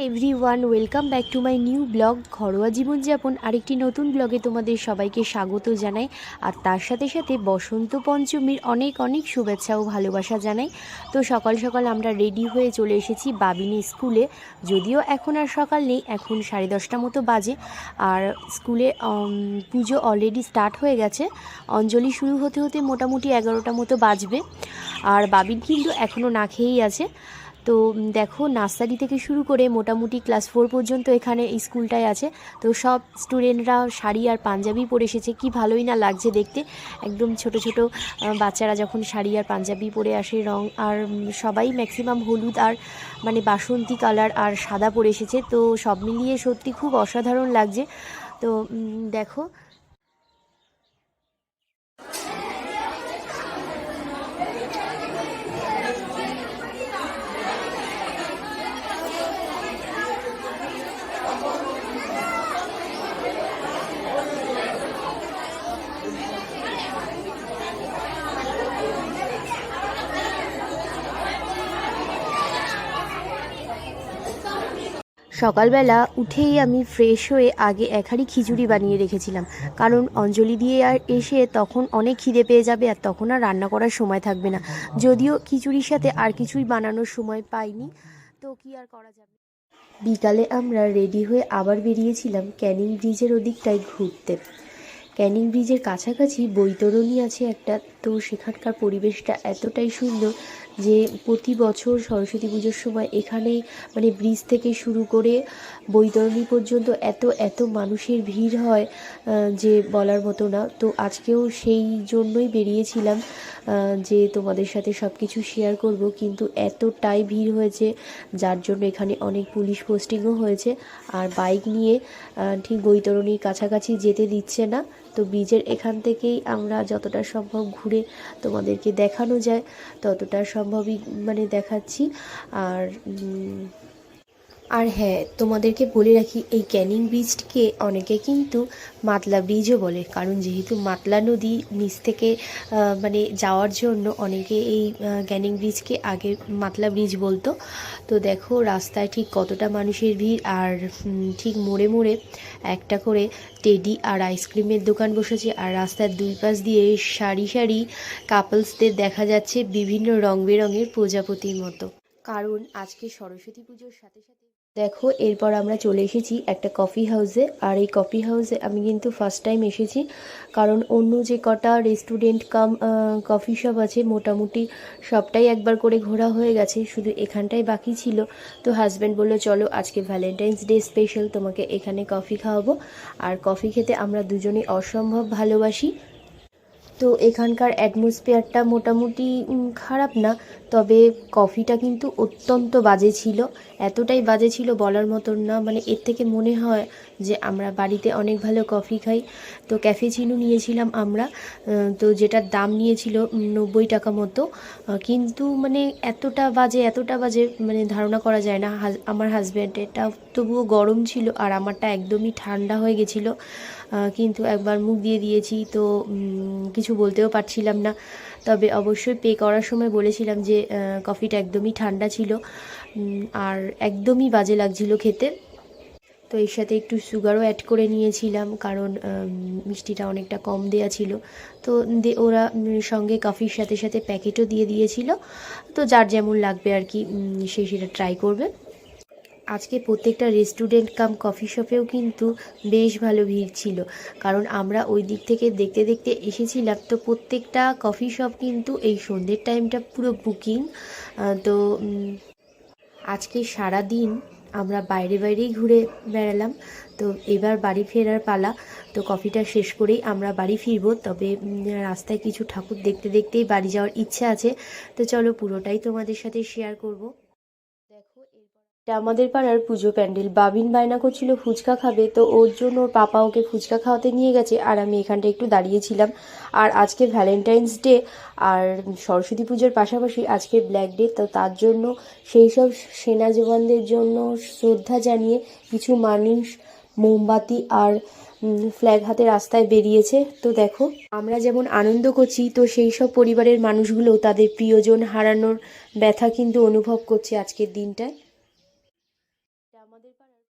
Every one welcome back to my new blog ঘরোয়া জীবনযাপন, আরেকটি নতুন ব্লগে তোমাদের সবাইকে স্বাগত জানাই। আর তার সাথে সাথে বসন্ত পঞ্চমীর অনেক অনেক শুভেচ্ছা ও ভালোবাসা জানাই। তো সকাল সকাল আমরা রেডি হয়ে চলে এসেছি বাবিনী স্কুলে। যদিও এখন আর সকাল নেই, এখন সাড়ে দশটা মতো বাজে। আর স্কুলে পুজো অলরেডি স্টার্ট হয়ে গেছে। অঞ্জলি শুরু হতে হতে মোটামুটি এগারোটা মতো বাজবে। আর বাবিন কিন্তু এখনও না খেয়েই আছে। তো দেখো, নার্সারি থেকে শুরু করে মোটামুটি ক্লাস ফোর পর্যন্ত এখানে স্কুলটাই আছে। তো সব স্টুডেন্টরা শাড়ি আর পাঞ্জাবি পরে এসেছে। কি ভালোই না লাগছে দেখতে। একদম ছোট ছোট বাচ্চারা যখন শাড়ি আর পাঞ্জাবি পরে আসে, রং আর সবাই ম্যাক্সিমাম হলুদ আর মানে বাসন্তী কালার আর সাদা পরে এসেছে। তো সব মিলিয়ে সত্যি খুব অসাধারণ লাগছে। তো দেখো সকালবেলা উঠেই আমি ফ্রেশ হয়ে আগে এক হাঁড়ি খিচুড়ি বানিয়ে রেখেছিলাম। কারণ অঞ্জলি দিয়ে আর এসে তখন অনেক খিদে পেয়ে যাবে আর তখন আর রান্না করার সময় থাকবে না। যদিও খিচুড়ির সাথে আর কিছুই বানানোর সময় পাইনি, তো কি আর করা যাবে? বিকালে আমরা রেডি হয়ে আবার বেরিয়েছিলাম ক্যানিং ব্রিজের ওদিকটায় ঘুরতে। ক্যানিং ব্রিজের কাছাকাছি বৈতরণী আছে একটা। তো সেখানকার পরিবেশটা এতটাই সুন্দর যে প্রতি বছর সরস্বতী পুজোর সময় এখানে মানে ব্রিজ থেকে শুরু করে বৈতরণী পর্যন্ত এত এত মানুষের ভিড় হয় যে বলার মতো না। তো আজকেও সেই জন্যই বেরিয়েছিলাম। যে তোমাদের সাথে সব কিছু শেয়ার করব, কিন্তু এতটাই ভিড় হয়েছে, যার জন্য এখানে অনেক পুলিশ পোস্টিংও হয়েছে। আর বাইক নিয়ে ঠিক বৈতরণীর কাছাকাছি যেতে দিচ্ছে না। তো ব্রিজের এখান থেকেই আমরা যতটা সম্ভব ঘুরে তোমাদেরকে দেখানো যায়, ততটা সম্ভবই মানে দেখাচ্ছি। আর আর হ্যাঁ তোমাদেরকে বলে রাখি, এই ক্যানিং ব্রিজকে অনেকে কিন্তু মাতলা ব্রিজও বলে। কারণ যেহেতু মাতলা নদী নিচ থেকে মানে যাওয়ার জন্য অনেকে এই ক্যানিং ব্রিজকে আগে মাতলা ব্রিজ বলতো। তো দেখো, রাস্তায় ঠিক কতটা মানুষের ভিড় আর ঠিক মোড়ে মোড়ে একটা করে টেডি আর আইসক্রিমের দোকান বসেছে। আর রাস্তার দুই পাশ দিয়ে সারি সারি কাপলসদের দেখা যাচ্ছে বিভিন্ন রং বেরঙের প্রজাপতির মতো। কারণ আজকে সরস্বতী পুজোর সাথে সাথে দেখো, এরপর আমরা চলে এসেছি একটা কফি হাউসে আর এই কফি হাউসে আমি কিন্তু ফার্স্ট টাইম এসেছি। কারণ অন্য যে কটা রেস্টুরেন্ট কাম কফি শপ আছে, মোটামুটি সবটাই একবার করে ঘোরা হয়ে গেছে। শুধু এখানটাই বাকি ছিল। তো হাজব্যান্ড বলল, চলো, আজকে ভ্যালেন্টাইন্স ডে স্পেশাল তোমাকে এখানে কফি খাওয়াবো। আর কফি খেতে আমরা দুজনেই অসম্ভব ভালোবাসি। তো এখানকার অ্যাটমসফিয়ারটা মোটামুটি খারাপ না, তবে কফিটা কিন্তু অত্যন্ত বাজে ছিল। এতটাই বাজে ছিল বলার মতন না মানে এর থেকে মনে হয় যে আমরা বাড়িতে অনেক ভালো কফি খাই। তো ক্যাফেচিনো নিয়েছিলাম আমরা তো যেটার দাম নিয়েছিল নব্বই টাকা মতো। কিন্তু মানে এতটা বাজে এতটা বাজে মানে ধারণা করা যায় না। আমার হাজব্যান্ডেরটা তবুও গরম ছিল আর আমারটা একদমই ঠান্ডা হয়ে গেছিল। কিন্তু একবার মুখ দিয়ে দিয়েছি, তো কিছু বলতেও পারছিলাম না। তবে অবশ্যই পে করার সময় বলেছিলাম যে কফিটা একদমই ঠান্ডা ছিল আর একদমই বাজে লাগছিল খেতে। তো এর সাথে একটু সুগারও অ্যাড করে নিয়েছিলাম, কারণ মিষ্টিটা অনেকটা কম দেয়া ছিল। তো ওরা সঙ্গে কফির সাথে সাথে প্যাকেটও দিয়ে দিয়েছিল। তো যার যেমন লাগবে আর কি সে সেটা ট্রাই করবে। আজকে প্রত্যেকটা রেস্টুরেন্ট কাম কফি শপেও কিন্তু বেশ ভালো ভিড় ছিল। কারণ আমরা ওই দিক থেকে দেখতে দেখতে এসেছিলাম, তো প্রত্যেকটা কফি শপ কিন্তু এই সন্ধ্যের টাইমটা পুরো বুকিং তো আজকে সারা দিন আমরা বাইরে বাইরেই ঘুরে বেড়ালাম। তো এবার বাড়ি ফেরার পালা, তো কফিটা শেষ করেই আমরা বাড়ি ফিরবো। তবে রাস্তায় কিছু ঠাকুর দেখতে দেখতেই বাড়ি যাওয়ার ইচ্ছা আছে। তো চলো পুরোটাই তোমাদের সাথে শেয়ার করব। এটা আমাদের পাড়ার পুজো প্যান্ডেল। বাবিন বায়না করছিল, ফুচকা খাবে, তো ওর জন্য ওর পাপা ওকে ফুচকা খাওয়াতে নিয়ে গেছে, আর আমি এখানটা একটু দাঁড়িয়েছিলাম। আর আজকে ভ্যালেন্টাইন্স ডে আর সরস্বতী পুজোর পাশাপাশি আজকে ব্ল্যাক ডে তো তার জন্য সেই সব সেনা জওয়ানদের জন্য শ্রদ্ধা জানিয়ে কিছু মানুষ মোমবাতি আর ফ্ল্যাগ হাতে রাস্তায় বেরিয়েছে। তো দেখো, আমরা যেমন আনন্দ করছি, তো সেই সব পরিবারের মানুষগুলো তাদের প্রিয়জন হারানোর ব্যথা কিন্তু অনুভব করছে আজকের দিনটায়।